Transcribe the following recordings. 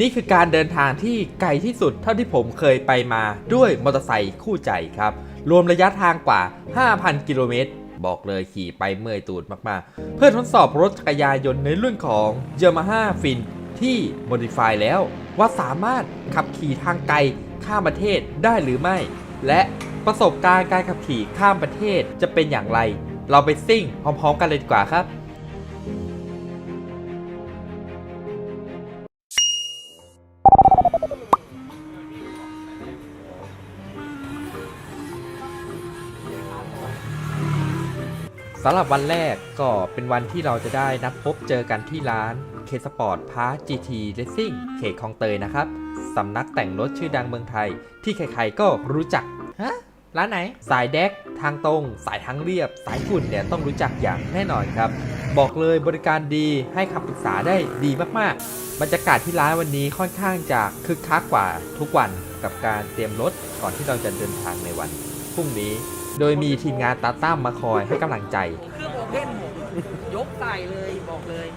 นี่คือการเดินทางที่ไกลที่สุดเท่าที่ผมเคยไปมาด้วยมอเตอร์ไซค์คู่ใจครับ รวมระยะทางกว่า 5,000 กิโลเมตร บอกเลยขี่ไปเมื่อยตูดมากๆ เพื่อทดสอบรถจักรยานยนต์ในรุ่นของ Yamaha Fin ที่ Modify แล้ว ว่าสามารถขับขี่ทางไกลข้ามประเทศได้หรือไม่ และประสบการณ์การขับขี่ข้ามประเทศจะเป็นอย่างไร เราไปซิ่งพร้อมๆกันเลยดีกว่าครับ สำหรับวันแรกก็เป็นวันที่เราจะได้นัดพบเจอกันที่ร้าน K Sport Park GT Racing เขตคลองเตยนะครับสำนักแต่งรถชื่อดังเมืองไทย ที่ใครๆก็รู้จักฮะร้านไหน สายแดก ทางตรง สายทางเรียบ สายฝุ่นเนี่ยต้องรู้จักอย่างแน่นอนครับ บอกเลยบริการดีให้คำปรึกษาได้ดีมากๆ บรรยากาศที่ร้านวันนี้ค่อนข้างจะคึกคักกว่าทุกวันกับการเตรียมรถก่อนที่เราจะเดินทางในวันพรุ่งนี้ โดยมีทีมงานตาตั้มมาคอยให้กำลังใจ เครื่องโอเพ่นผมยกใส่เลยบอกเลย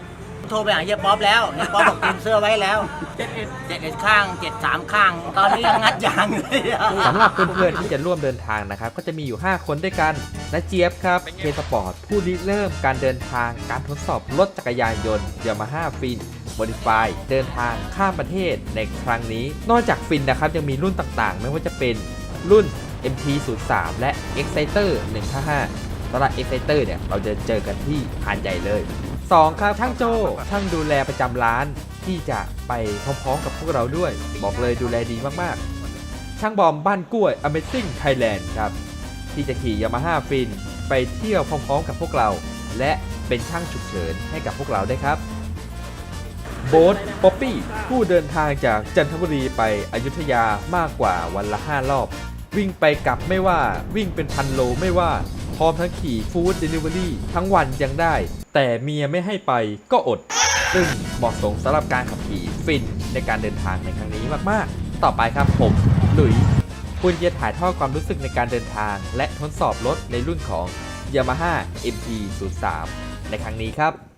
โทรไปหาเฮียป๊อปแล้วเฮียป๊อปบอกเตรียมเสื้อไว้แล้วเจ็ดเอ็ดข้างเจ็ดสามข้าง ตอนนี้ยังงัดยางเลยอะสำหรับเพื่อนๆที่จะร่วมเดินทางนะครับ ก็จะมีอยู่ 5 คนด้วยกันนะเจี๊ยบครับเคสปอร์ตผู้ริเริ่มการเดินทางการทดสอบรถจักรยานยนต์ยามาฮ่าฟิน Modify เดินทางข้ามประเทศในครั้งนี้ นอกจากฟินนะครับยังมีรุ่นต่างๆ ไม่ว่าจะเป็นรุ่น MT03 และ Exciter 155สำหรับ Exciter เนี่ย เราจะเจอกันที่หาดใหญ่เลย 2 ครับช่างโจช่างดูแลประจำร้านที่จะไปพร้อมๆกับพวกเราด้วย บอกเลยดูแลดีมากๆ ช่างบอมบ้านกล้วย Amazing Thailand ครับ ที่จะขี่ Yamaha Fin ไปเที่ยวพร้อมๆกับพวกเรา และเป็นช่างฉุกเฉินให้กับพวกเราได้ครับโบ๊ทป๊อปปี้ผู้เดินทางจากจันทบุรีไปอยุธยามากกว่าวันละ 5 รอบ วิ่งไปกลับไม่ว่าวิ่งเป็นพันโลไม่ว่า พร้อมทั้งขี่ฟู้ดเดลิเวอรี่ทั้งวันยังได้ แต่เมียไม่ให้ไปก็อด ซึ่งเหมาะสมสำหรับการขับขี่ฟินในการเดินทางในครั้งนี้มากๆ ต่อไปครับผมหลุยคุณจะถ่ายทอดความรู้สึกในการเดินทาง และทดสอบรถในรุ่นของ Yamaha MT03 ในครั้งนี้ครับ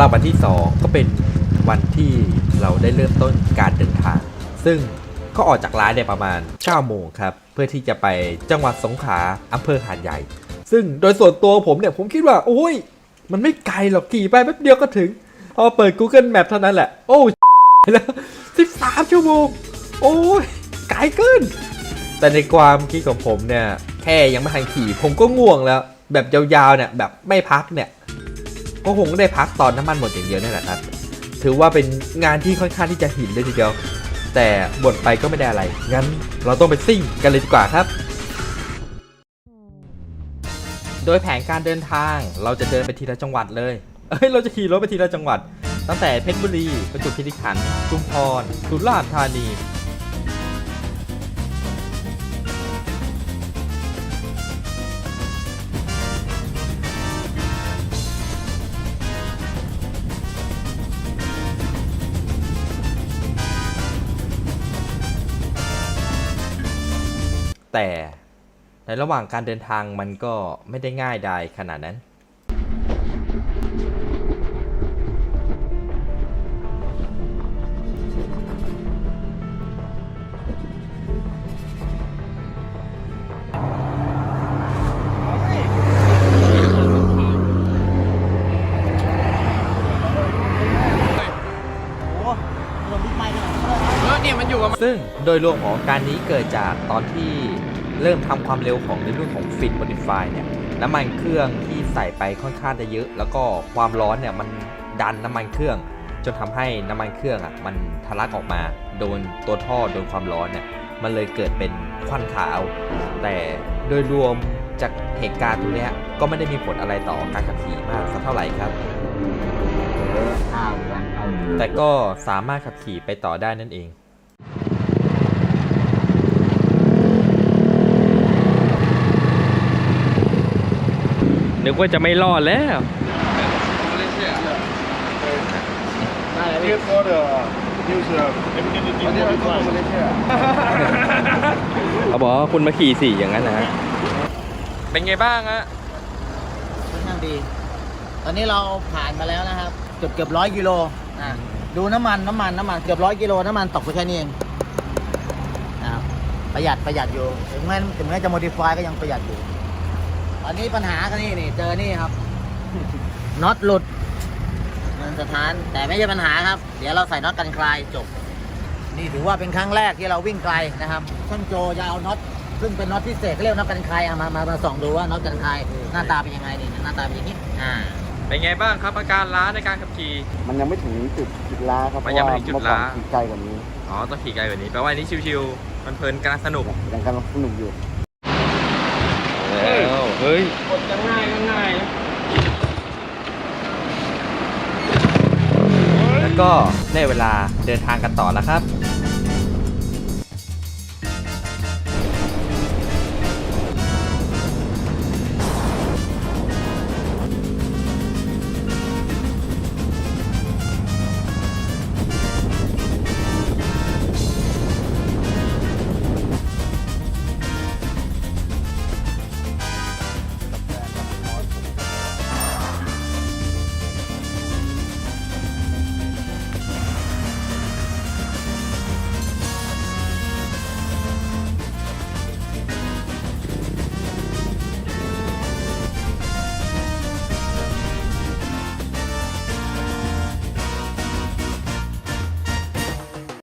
หรับวันที่ 2 ก็เป็นวันที่เราได้เริ่มต้นการเดินทาง ซึ่งก็ออกจากร้านเนี่ยประมาณ 9 โมงครับ เพื่อที่จะไปจังหวัดสงขลาอำเภอหาดใหญ่ ซึ่งโดยส่วนตัวผมเนี่ยผมคิดว่า โอ้ย มันไม่ไกลหรอกขี่ไปแป๊บเดียวก็ถึง พอเปิด Google Map เท่านั้นแหละ โอ้แล้ว13 ชั่วโมง โอ้ย ไกลเกิน แต่ในความคิดของผมเนี่ย แค่ยังไม่ทันขี่ผมก็ง่วงแล้ว แบบยาวๆเนี่ยแบบไม่พักเนี่ย ก็คงได้พักตอนน้ำมันหมดอย่างเดียวนั่นแหละครับ ถือว่าเป็นงานที่ค่อนข้างที่จะหินเลยทีเดียว แต่บ่นไปก็ไม่ได้อะไร งั้นเราต้องไปซิ่งกันเลยดีกว่าครับ โดยแผนการเดินทางเราจะเดินไปทีละจังหวัดเลย เอ้ยเราจะขี่รถไปทีละจังหวัด ตั้งแต่เพชรบุรีประจวบคีรีขันธ์ชุมพรสุราษฎร์ธานี แต่ในระหว่างการเดินทางมันก็ไม่ได้ง่ายดายขนาดนั้นโอ้โหลงบิ๊กไมค์เลยเออเนี่ยมันอยู่กับซึ่งโดยรวมของการนี้เกิดจากตอนที่ เริ่มทำความเร็วของในรุ่นของ Fit Modify เนี่ยน้ำมันเครื่องที่ใส่ไปค่อนข้างจะเยอะ แล้วก็ความร้อนเนี่ยมันดันน้ำมันเครื่อง จนทำให้น้ำมันเครื่องอะมันทะลักออกมา โดนตัวท่อโดนความร้อนเนี่ยมันเลยเกิดเป็นควันขาว แต่โดยรวมจากเหตุการณ์ตรงเนี้ยก็ไม่ได้มีผลอะไรต่อการขับขี่มากสักเท่าไหร่ครับ แต่ก็สามารถขับขี่ไปต่อได้นั่นเอง นึกว่าจะไม่รอดแล้ว Here for the use uh, everything in modified. เขาบอกว่าคุณมาขี่สี่อย่างนั้นนะ เป็นไงบ้างฮะค่อนข้างดี ตอนนี้เราผ่านมาแล้วนะครับ เกือบเกือบร้อยกิโลอะดูน้ำมันน้ำมันน้ำมันเกือบร้อยกิโลน้ำมันตกไปแค่นี้เองนะครับประหยัดประหยัดอยู่ ถึงแม้ถึงแม้จะโมดิฟายก็ยังประหยัดอยู่ อนนี้ปัญหาก็นี่นี่เจอนี่ครับ น็อตหลุด มันสถานแต่ไม่ใช่ปัญหาครับ เดี๋ยวเราใส่น็อตกันคลายจบ นี่ถือว่าเป็นครั้งแรกที่เราวิ่งไกลนะครับช่างโจจะเอาน็อตซึ่งเป็นน็อตพิเศษเขาเรียกน็อตกันคลายเอามามามาส่องดูว่าน็อตกันคลายหน้าตาเป็นยังไงนี่หน้าตาเป็นอย่างนี้อ่า เป็นไงบ้างครับอาการล้าในการขับขี่ มันยังไม่ถึงจุดจุดล้าครับมันยังไม่ถึงจุดล้า เพระว่เมื่อก่อนขี่ไกลกว่านี้อ๋อต้องขี่ไกลกว่านี้แปลว่าอันนี้ชิวๆมันเพลินกำลังสนุก ยังกำลังสนุกอยู่แล้ว เฮ้ยกดจะง่ายก็ง่ายแล้วก็ได้เวลาเดินทางกันต่อแล้วครับ